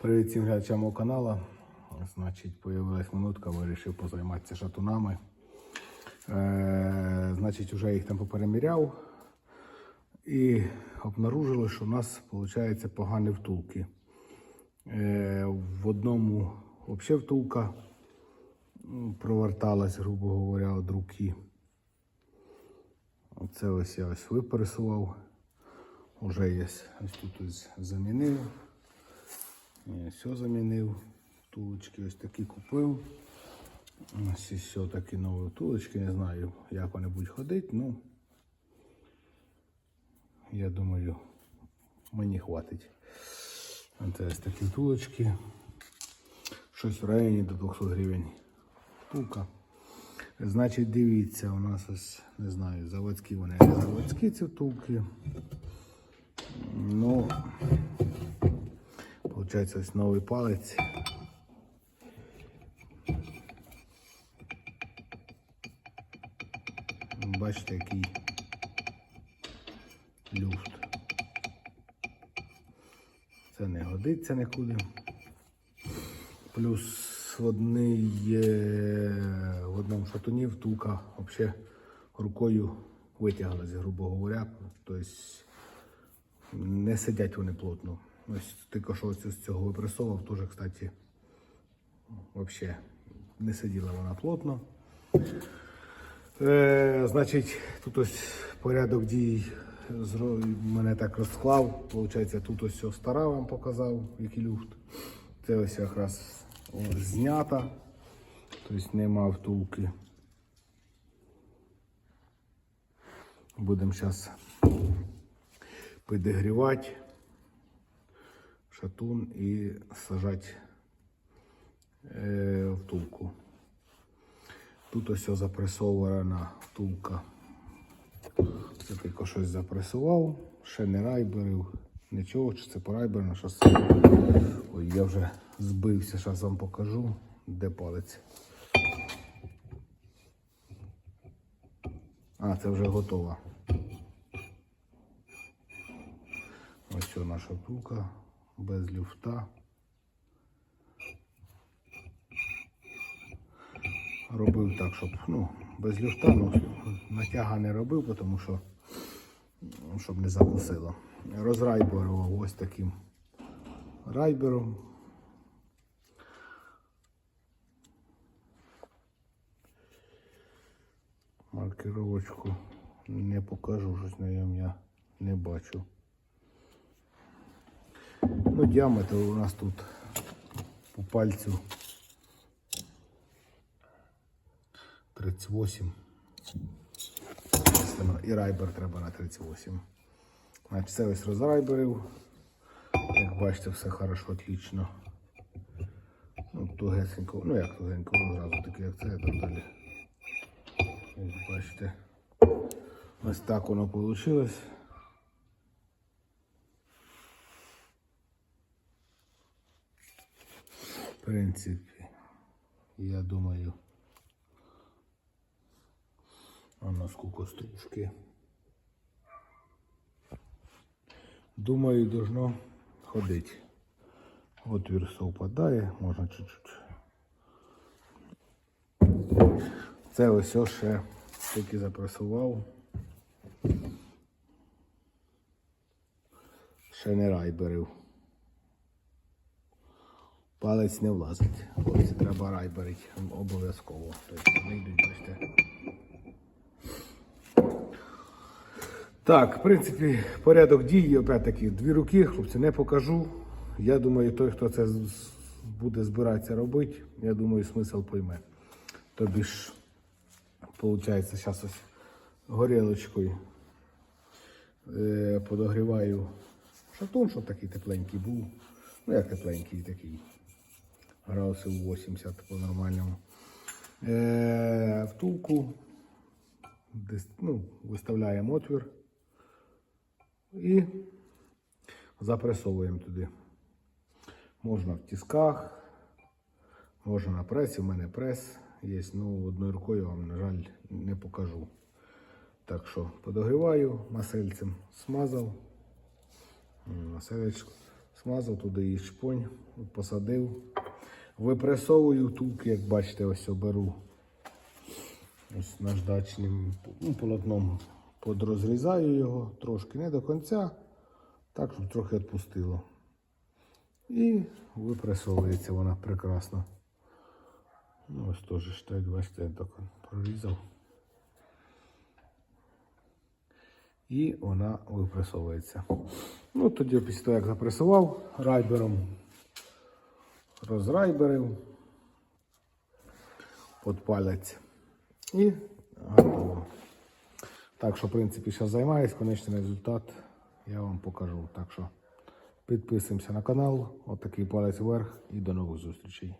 Привіт всім глядачам мого каналу. Значить, появилась минутка, вирішив позайматися шатунами. Е, значить, вже їх там попереміряв і обнаружили, що у нас виходить погані втулки. Е, в одному взагалі втулка м, проверталась, грубо говоря, від руки. Оце ось я ось випересував. Уже є ось тут ось замінив. Все замінив. Втулочки ось такі купив. Ось все такі нові втулочки. Не знаю, як вони будуть ходити, ну я думаю, мені хватить. Це ось такі втулочки. Щось в районі до 200 гривень. Втулка. Значить, дивіться, у нас ось, не знаю, заводські вони не заводські ці втулки. Ну, Получається ось новий палець. Бачите, який люфт. Це не годиться нікуди. Плюс в, одній, е, в одному шатуні втулка взагалі рукою витяглась, грубо говоря. Тобто не сидять вони плотно. Ось тільки що ось з цього випресовував, теж, кстати, взагалі не сиділа вона плотно. Е, значить, тут ось порядок дій мене так розклав. Получається, тут ось стара вам показав, який люфт. Це ось якраз о, знята, тобто нема втулки. Будемо зараз підігрівати шатун і сажати е, втулку. Тут ось запресована втулка. Це тільки щось запресував, ще не райберив, нічого, чи це по райберу, що це. Ой, я вже збився, зараз вам покажу, де палець. А, це вже готова. Ось що наша втулка без люфта. Робив так, щоб ну, без люфта, ну, натяга не робив, тому що ну, щоб не закусило. Розрайберував ось таким райбером. Маркировочку не покажу, щось на ньому я не бачу. Ну, діаметр у нас тут по пальцю 38. І райбер треба на 38. Значить, все ось розрайберив. Як бачите, все хорошо, отлично. Ну, тугесенько, ну як тугенько, ну, зразу таке, як це, так далі. Ось бачите. Ось так воно вийшло. Принципі, я думаю, а на стружки. Думаю, должно ходити. Отвір совпадає, можна чуть-чуть. Це ось ще тільки запресував. Ще не райберив. Палець не влазить. Хлопці треба райберити обов'язково. Тобто вони йдуть, бачите. Так, в принципі, порядок дій, опять-таки, дві руки, хлопці, не покажу. Я думаю, той, хто це буде збиратися робити, я думаю, смисл пойме. Тобі ж, виходить, зараз ось горілочкою е, подогріваю шатун, щоб такий тепленький був. Ну, як тепленький такий. Градусів 80 по-нормальному. Е, втулку ну, виставляємо отвір і запресовуємо туди. Можна в тисках, можна на пресі, у мене прес є, ну одною рукою вам, на жаль, не покажу. Так що подогріваю масельцем, смазав, м, маселечко Смазав туди і шпонь, посадив. Випресовую втулки, як бачите, ось оберу. Ось наждачним ну, полотном подрозрізаю його трошки, не до кінця, так, щоб трохи відпустило. І випресовується вона прекрасно. Ну, ось теж ж так, бачите, я так прорізав. І вона випресовується. Ну, тоді після того, як запресував райбером, розрайберив під палець і готово. Так що, в принципі, зараз займаюсь, конечний результат я вам покажу. Так що підписуємося на канал, отакий палець вверх і до нових зустрічей.